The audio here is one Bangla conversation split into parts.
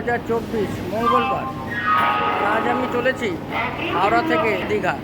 হাজার চব্বিশ মঙ্গলবার। আজ আমি চলেছি হাওড়া থেকে দীঘা।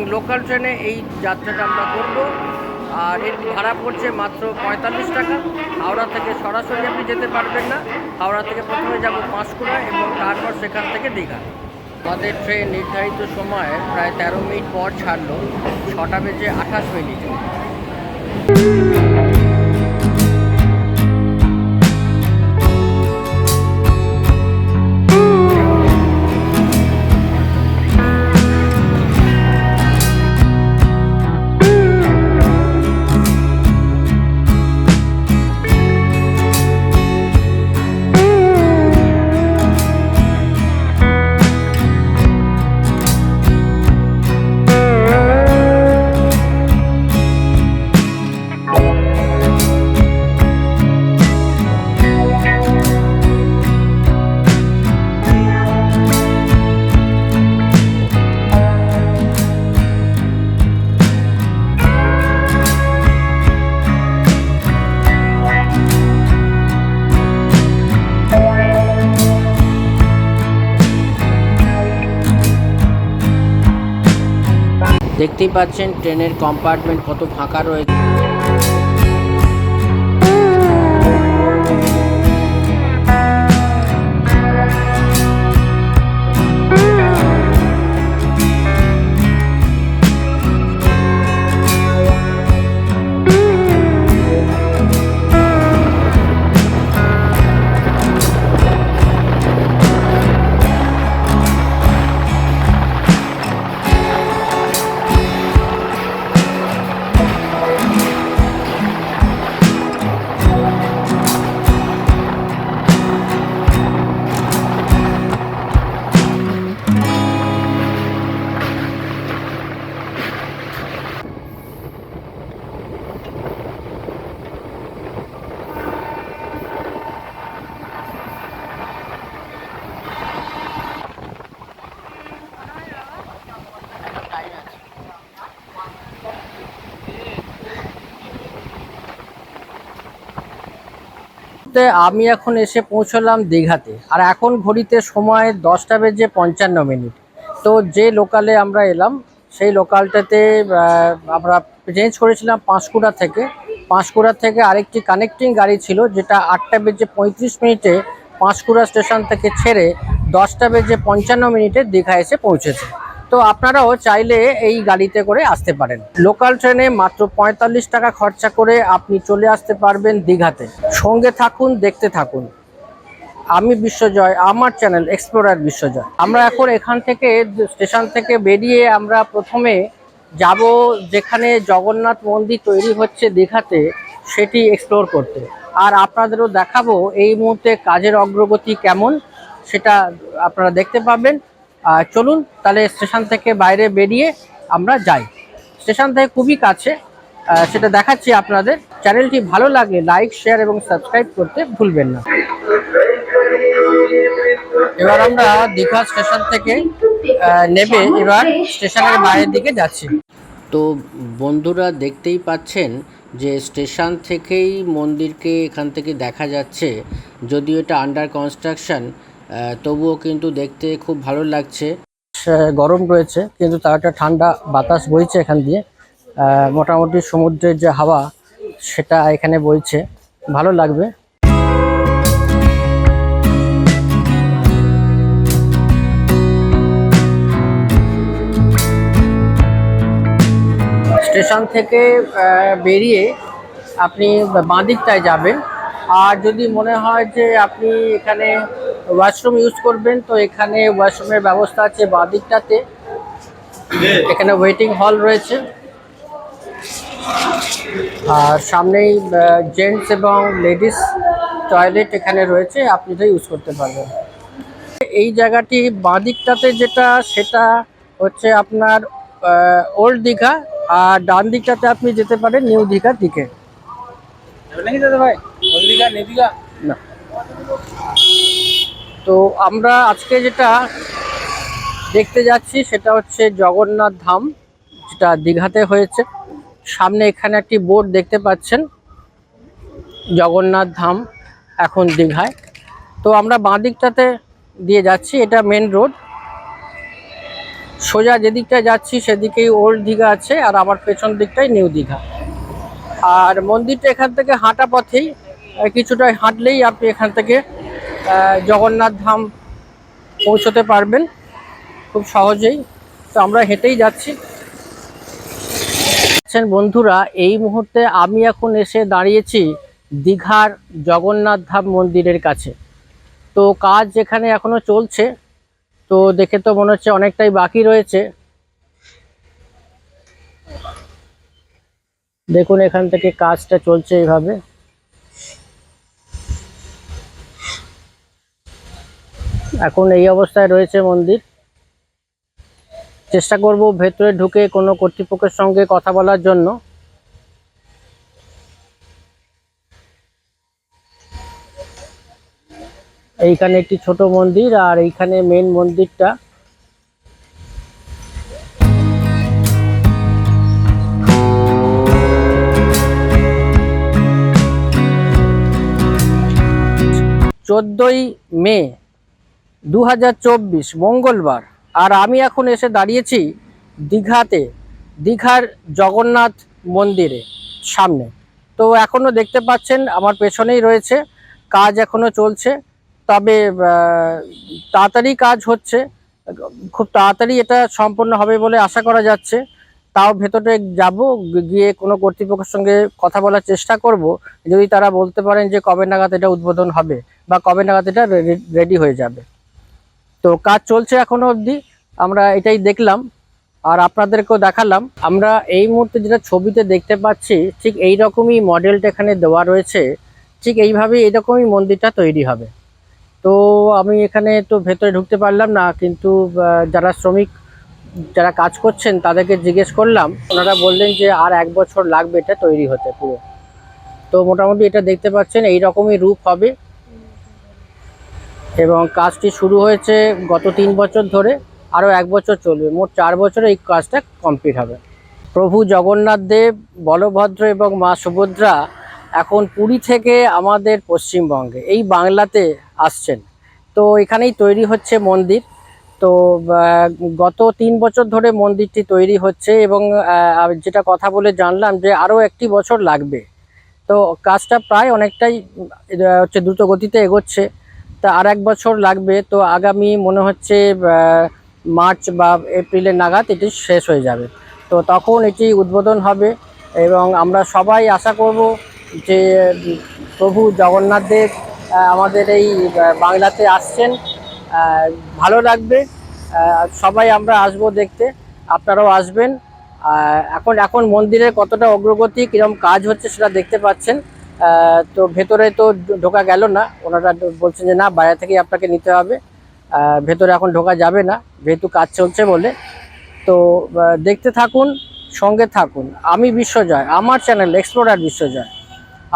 এবং লোকাল ট্রেনে এই যাত্রাটা আমরা করব। আর এর ভাড়া পড়ছে মাত্র পঁয়তাল্লিশ টাকা। হাওড়া থেকে সরাসরি আপনি যেতে পারবেন না। হাওড়া থেকে প্রথমে যাব পাঁশকুড়া এবং তারপর সেখান থেকে দীঘা। আমাদের ট্রেন নির্ধারিত সময় প্রায় তেরো মিনিট পর ছাড়লো। ছটা বেজে আঠাশ মিনিটে। দেখতেই পাচ্ছেন ট্রেনের কম্পার্টমেন্ট কত ফাঁকা রয়েছে। মুহূর্তে আমি এখন এসে পৌঁছলাম দীঘাতে। আর এখন ঘড়িতে সময় দশটা বেজে পঞ্চান্ন মিনিট। তো যে লোকালে আমরা এলাম, সেই লোকালটাতে আমরা চেঞ্জ করেছিলাম পাঁশকুড়া থেকে। পাঁশকুড়া থেকে আরেকটি কানেক্টিং গাড়ি ছিল, যেটা আটটা বেজে পঁয়ত্রিশ মিনিটে পাঁশকুড়া স্টেশন থেকে ছেড়ে দশটা বেজে পঞ্চান্ন মিনিটে দীঘা এসে পৌঁছেছে। তো আপনারাও চাইলে এই গাড়িতে করে আসতে পারেন। লোকাল ট্রেনে মাত্র পঁয়তাল্লিশ টাকা খরচা করে আপনি চলে আসতে পারবেন দীঘাতে। সঙ্গে থাকুন, দেখতে থাকুন। আমি বিশ্বজয়, আমার চ্যানেল এক্সপ্লোরার বিশ্বজয়। আমরা এখন এখান থেকে স্টেশন থেকে বেরিয়ে আমরা প্রথমে যাব যেখানে জগন্নাথ মন্দির তৈরি হচ্ছে দীঘাতে, সেটি এক্সপ্লোর করতে। আর আপনাদেরও দেখাবো এই মুহূর্তে কাজের অগ্রগতি কেমন, সেটা আপনারা দেখতে পাবেন। চলুন তাহলে স্টেশন থেকে বাইরে বেরিয়ে আমরা যাই। স্টেশন থেকে খুবই কাছে সেটা দেখাচ্ছি আপনাদের। চ্যানেলটি ভালো লাগলে লাইক, শেয়ার এবং সাবস্ক্রাইব করতে ভুলবেন না। এবার আমরা দীঘা স্টেশন থেকে নেবে এবার স্টেশনের বাইরের দিকে যাচ্ছি। তো বন্ধুরা দেখতেই পাচ্ছেন যে স্টেশন থেকেই মন্দিরকে এখান থেকে দেখা যাচ্ছে, যদিও এটা আন্ডার কনস্ট্রাকশন তবুও কিন্তু দেখতে খুব ভালো লাগছে। গরম রয়েছে, কিন্তু তার একটা ঠান্ডা বাতাস বইছে এখান দিয়ে। মোটামুটি সমুদ্রের যে হাওয়া, সেটা এখানে বইছে। ভালো লাগবে। স্টেশন থেকে বেরিয়ে আপনি বাঁ দিকটায় যাবেন। আর যদি মনে হয় যে আপনি এখানে ওয়াশরুম ইউজ করবেন তো এখানে ওয়াশরুমের ব্যবস্থা আছে বাঁ দিকটাতে এখানে ওয়েটিং হল রয়েছে। আর সামনেই জেন্টস এবং লেডিস টয়লেট এখানে রয়েছে আপনি তো ইউজ করতে পারবেন। এই জায়গাটি বাঁদিকটাতে যেটা সেটা হচ্ছে আপনার ওল্ড দীঘা আর ডান দিকটাতে আপনি যেতে পারেন নিউ দীঘার দিকে। ভাই? হলদিঘা নেদিঘা না। তো আমরা আজকে যেটা দেখতে যাচ্ছি সেটা হচ্ছে জগন্নাথ ধাম, যেটা দীঘাতে হয়েছে। সামনে এখানে একটি বোর্ড দেখতে পাচ্ছেন, জগন্নাথ ধাম এখন দীঘায়। তো আমরা বাঁ দিকটাতে দিয়ে যাচ্ছি, এটা মেন রোড সোজা যেদিকটায় যাচ্ছি সেদিকেই ওল্ড দীঘা আছে আর আমার পেছন দিকটাই নিউ দীঘা। আর মন্দিরটা এখান থেকে হাঁটা পথেই কিছুটা হাঁটলেই আপনি এখান থেকে জগন্নাথ ধাম পৌঁছতে পারবেন খুব সহজেই। তো আমরা হেঁটেই যাচ্ছি। বন্ধুরা, এই মুহূর্তে আমি এখন এসে দাঁড়িয়েছি দীঘার জগন্নাথ ধাম মন্দিরের কাছে। তো কাজ যেখানে এখনও চলছে, তো দেখে তো মনে হচ্ছে অনেকটাই বাকি রয়েছে। দেখুন এখান থেকে কাজটা চলছে এইভাবে। এখন এই অবস্থায় রয়েছে মন্দির। চেষ্টা করব ভেতরে ঢুকে কোনো কর্তৃপক্ষের সঙ্গে কথা বলার জন্য। এইখানে একটি ছোট মন্দির আর এইখানে মেন মন্দিরটা। চোদ্দোই মে দু হাজার চব্বিশ, মঙ্গলবার। আর আমি এখন এসে দাঁড়িয়েছি দীঘাতে, দীঘার জগন্নাথ মন্দিরে সামনে। তো এখনও দেখতে পাচ্ছেন, আমার পেছনেই রয়েছে, কাজ এখনও চলছে। তবে তাড়াতাড়ি কাজ হচ্ছে, খুব তাড়াতাড়ি এটা সম্পন্ন হবে বলে আশা করা যাচ্ছে। তাও ভেতরে যাব, গিয়ে কোনো কর্তৃপক্ষের সঙ্গে কথা বলার চেষ্টা করব। যদি তারা বলতে পারেন যে কবে নাগাদ এটা উদ্বোধন হবে, বা কবে নাগাদ এটা রেডি হয়ে যাবে। তো কাজ চলছে এখনও অবধি। আমরা এটাই দেখলাম। আর আপনাদেরকেও দেখালাম। আমরা এই মুহূর্তে যেটা ছবিতে দেখতে পাচ্ছি, ঠিক এই রকমই মডেলটা এখানে দেওয়া রয়েছে। ঠিক এইভাবেই এইরকমই মন্দিরটা তৈরি হবে। তো আমি এখানে তো ভেতরে ঢুকতে পারলাম না, কিন্তু যারা শ্রমিক, যারা কাজ করছেন, তাদেরকে জিজ্ঞেস করলাম। ওনারা বললেন যে আর এক বছর লাগবে এটা তৈরি হতে পুরো। তো মোটামুটি এটা দেখতে পাচ্ছেন এই রকমই রূপ হবে। এবং কাজটি শুরু হয়েছে গত তিন বছর ধরে, আরও এক বছর চলবে। মোট চার বছরে এই কাজটা কমপ্লিট হবে। প্রভু জগন্নাথ দেব, বলভদ্র এবং মা সুভদ্রা এখন পুরী থেকে আমাদের পশ্চিমবঙ্গে, এই বাংলাতে আসছেন। তো এখানেই তৈরি হচ্ছে মন্দির। তো গত তিন বছর ধরে মন্দিরটি তৈরি হচ্ছে এবং যেটা কথা বলে জানলাম যে আরও একটি বছর লাগবে। তো কাজটা প্রায় অনেকটাই হচ্ছে দ্রুত গতিতে এগোচ্ছে। তা আর এক বছর লাগবে, তো আগামী মনে হচ্ছে মার্চ বা এপ্রিলের নাগাদ এটি শেষ হয়ে যাবে। তো তখন এটি উদ্বোধন হবে এবং আমরা সবাই আশা করব যে, প্রভু জগন্নাথ দেব আমাদের এই বাংলাতে আসছেন। ভালো লাগবে। সবাই আমরা আসব দেখতে। আপনারাও আসবেন। এখন এখন মন্দিরের কতটা অগ্রগতি, কিরম কাজ হচ্ছে সেটা দেখতে পাচ্ছেন। তো ভেতরে তো ঢোকা গেল না। ওনারা বলছেন যে, না, বাইরে থেকেই আপনাকে নিতে হবে। ভেতরে এখন ঢোকা যাবে না, যেহেতু কাজ চলছে বলে। তো দেখতে থাকুন, সঙ্গে থাকুন। আমি বিশ্বজয়, আমার চ্যানেল এক্সপ্লোরার বিশ্বজয়।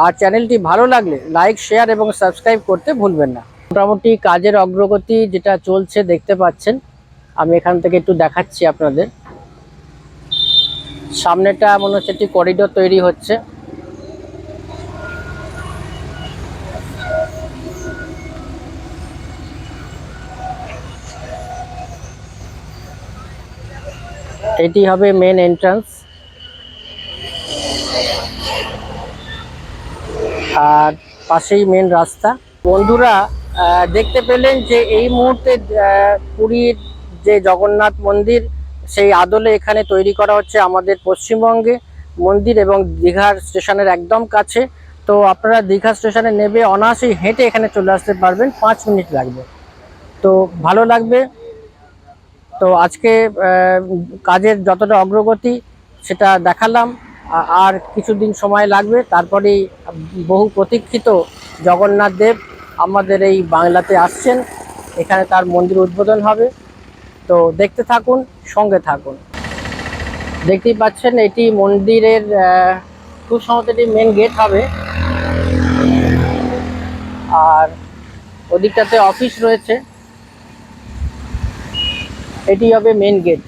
আর চ্যানেলটি ভালো লাগলে লাইক, শেয়ার এবং সাবস্ক্রাইব করতে ভুলবেন না। মোটামুটি কাজের অগ্রগতি যেটা চলছে দেখতে পাচ্ছেন। আমি এখান থেকে একটু দেখাচ্ছি আপনাদের। সামনেটা মনে হচ্ছে একটি করিডোর তৈরি হচ্ছে। এটি হবে মেন এন্ট্রান্স আর পাশেই মেন রাস্তা। বন্ধুরা দেখতে পেলেন যে এই মুহূর্তে পুরীর যে জগন্নাথ মন্দির, সেই আদলে এখানে তৈরি করা হচ্ছে আমাদের পশ্চিমবঙ্গে মন্দির এবং দীঘার স্টেশনের একদম কাছে। তো আপনারা দীঘা স্টেশনে নেবে, অনায়াসেই হেঁটে এখানে চলে আসতে পারবেন, পাঁচ মিনিট লাগবে। তো ভালো লাগবে। তো আজকে কাজের যতটা অগ্রগতি সেটা দেখালাম আর কিছুদিন সময় লাগবে। তারপরেই বহু প্রতীক্ষিত জগন্নাথ দেব আমাদের এই বাংলাতে আসছেন। এখানে তার মন্দির উদ্বোধন হবে। তো দেখতে থাকুন, সঙ্গে থাকুন। দেখতেই পাচ্ছেন, এটি মন্দিরের খুব সম্ভবত এটি মেন গেট হবে। আর ওদিকটাতে অফিস রয়েছে। এটি হবে মেন গেট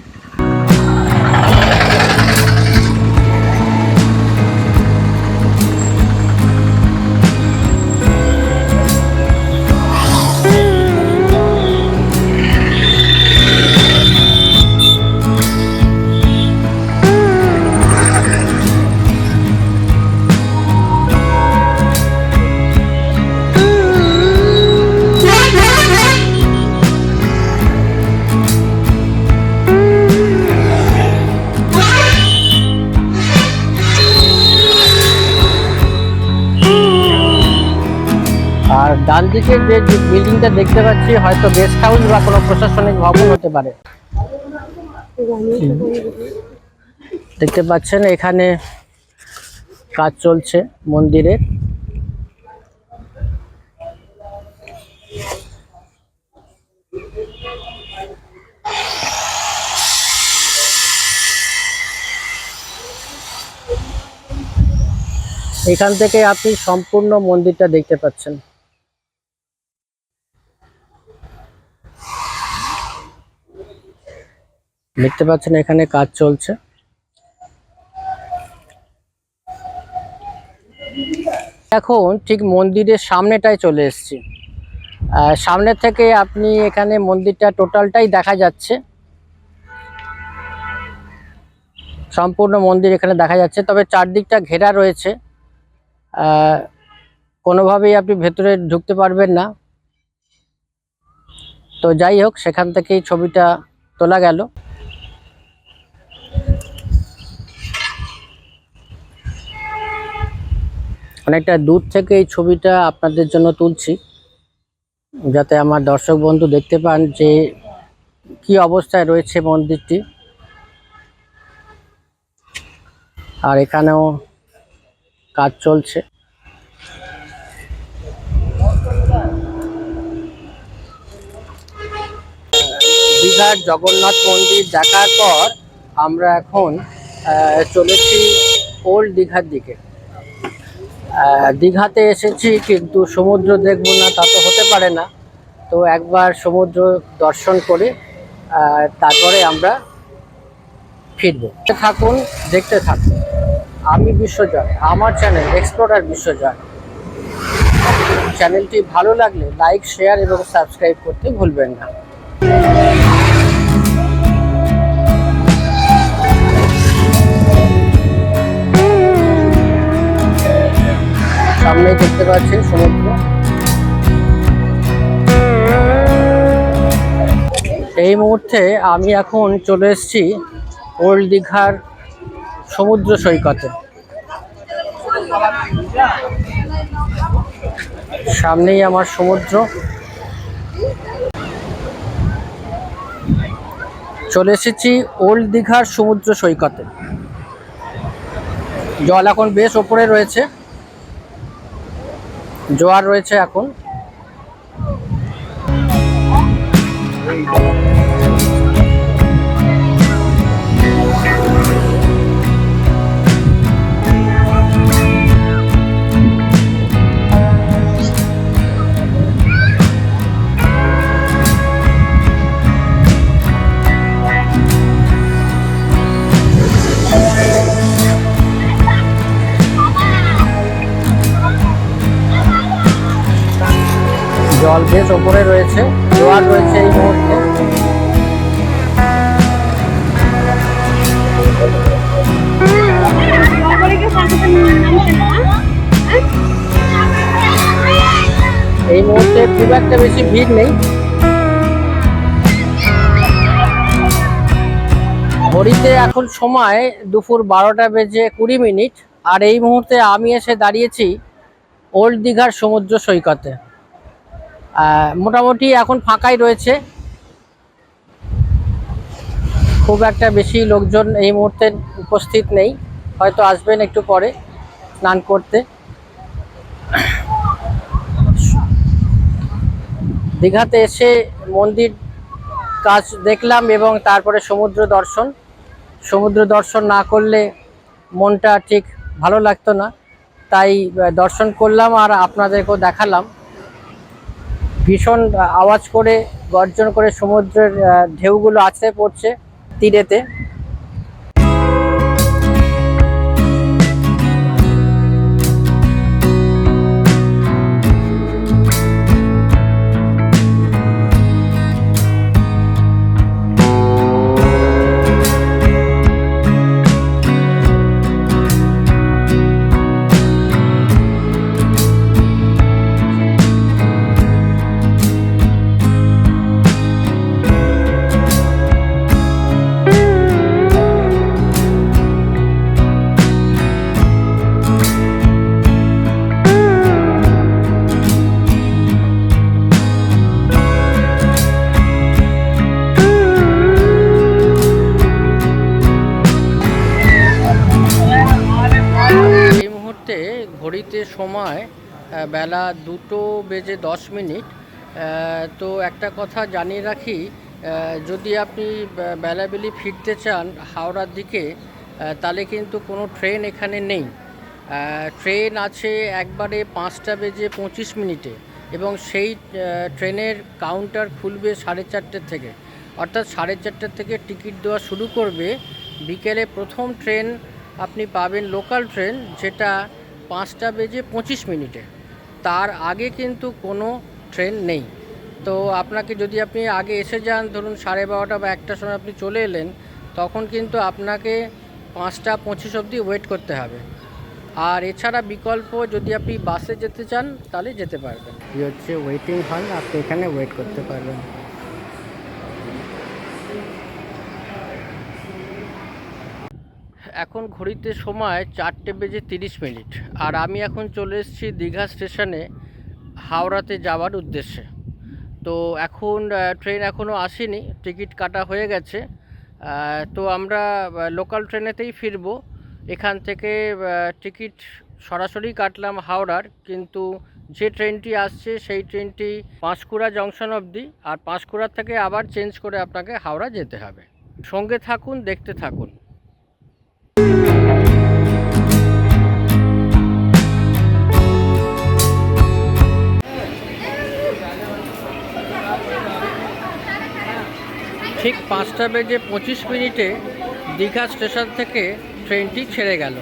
ডান দিকের যে বিল্ডিংটা দেখতে পাচ্ছি, হয়তো গেস্ট হাউস বা কোনো প্রশাসনিক ভবন হতে পারে। দেখতে পাচ্ছেন, এখানে কাজ চলছে মন্দিরের এখান থেকে আপনি সম্পূর্ণ মন্দিরটা দেখতে পাচ্ছেন। দেখতে পাচ্ছেন এখানে কাজ চলছে। এখন ঠিক মন্দিরের সামনেটায় চলে এসেছি। সামনে থেকে আপনি এখানে মন্দিরটা টোটালটাই দেখা যাচ্ছে। সম্পূর্ণ মন্দির এখানে দেখা যাচ্ছে, তবে চারদিকটা ঘেরা রয়েছে। কোনোভাবেই আপনি ভেতরে ঢুকতে পারবেন না। তো যাই হোক, সেখান থেকেই ছবিটা তোলা গেল। অনেকটা দূর থেকে এই ছবিটা আপনাদের জন্য তুলছি। যাতে আমার দর্শক বন্ধু দেখতে পান যে কি অবস্থায় রয়েছে মন্দিরটি। আর এখানেও কাজ চলছে। দীঘার জগন্নাথ মন্দির দেখার পর আমরা এখন চলেছি ওল্ড দীঘার দিকে। দীঘাতে এসেছি, কিন্তু সমুদ্র দেখব না, তা তো হতে পারে না। তো একবার সমুদ্র দর্শন করে তারপরে আমরা ফিরবো। থাকুন, দেখতে থাকুন। আমি বিশ্বজয়, আমার চ্যানেল এক্সপ্লোরার বিশ্বজয়। চ্যানেলটি ভালো লাগলে লাইক শেয়ার এবং সাবস্ক্রাইব করতে ভুলবেন না। সামনে দেখতে পাচ্ছেন সমুদ্র। এই মুহূর্তে আমি এখন চলে এসেছি ওল্ড দীঘার সমুদ্র সৈকতে। সামনেই আমার সমুদ্র। চলে এসেছি ওল্ড দীঘার সমুদ্র সৈকতে। জল এখন বেশ ওপরে রয়েছে। জোয়ার রয়েছে এখন। বেশ ওপরে রয়েছে জোয়ার রয়েছে এই মুহূর্তে। এই মুহূর্তে খুব একটা বেশি ভিড় নেই। ঘড়িতে এখন সময় দুপুর বারোটা বেজে কুড়ি মিনিট, আর এই মুহূর্তে আমি এসে দাঁড়িয়েছি ওল্ড দীঘার সমুদ্র সৈকতে। মোটামুটি এখন ফাঁকাই রয়েছে। খুব একটা বেশি লোকজন এই মুহূর্তে উপস্থিত নেই। হয়তো আসবেন একটু পরে স্নান করতে। দীঘাতে এসে মন্দির কাজ দেখলাম এবং তারপরে সমুদ্র দর্শন। সমুদ্র দর্শন না করলে মনটা ঠিক ভালো লাগতো না। তাই দর্শন করলাম আর আপনাদেরকেও দেখালাম। ভীষণ আওয়াজ করে গর্জন করে সমুদ্রের ঢেউগুলো আছড়ে পড়ছে তীরেতে। বেলা দুটো বেজে দশ মিনিট। তো একটা কথা জানিয়ে রাখি যদি আপনি বেলাবেলি ফিরতে চান হাওড়ার দিকে তাহলে কিন্তু কোনো ট্রেন এখানে নেই। ট্রেন আছে একবারে পাঁচটা বেজে পঁচিশ মিনিটে এবং সেই ট্রেনের কাউন্টার খুলবে সাড়ে চারটের থেকে। অর্থাৎ সাড়ে চারটের থেকে টিকিট দেওয়া শুরু করবে। বিকেলে প্রথম ট্রেন আপনি পাবেন লোকাল ট্রেন, যেটা পাঁচটা বেজে পঁচিশ মিনিটে। তার আগে কিন্তু কোনো ট্রেন নেই। তো আপনাকে যদি আপনি আগে এসে যান, ধরুন সাড়ে বারোটা বা একটার সময় আপনি চলে এলেন, তখন কিন্তু আপনাকে পাঁচটা পঁচিশ অবধি ওয়েট করতে হবে। আর এছাড়া বিকল্প যদি আপনি বাসে যেতে চান, তাহলে যেতে পারবেন। এই হচ্ছে ওয়েটিং হল আপনি এখানে ওয়েট করতে পারবেন। এখন ঘড়িতে সময় চারটে বেজে তিরিশ মিনিট। আর আমি এখন চলে এসেছি দীঘা স্টেশনে হাওড়াতে যাওয়ার উদ্দেশ্যে। তো এখন ট্রেন এখনও আসেনি, টিকিট কাটা হয়ে গেছে। তো আমরা লোকাল ট্রেনেতেই ফিরবো। এখান থেকে টিকিট সরাসরি কাটলাম হাওড়ার, কিন্তু যে ট্রেনটি আসছে সেই ট্রেনটি পাঁশকুড়া জংশন অবধি, আর পাঁশকুড়ার থেকে আবার চেঞ্জ করে আপনাকে হাওড়া যেতে হবে। সঙ্গে থাকুন, দেখতে থাকুন। ঠিক পাঁচটা বেজে পঁচিশ মিনিটে দীঘা স্টেশন থেকে ট্রেনটি ছেড়ে গেল।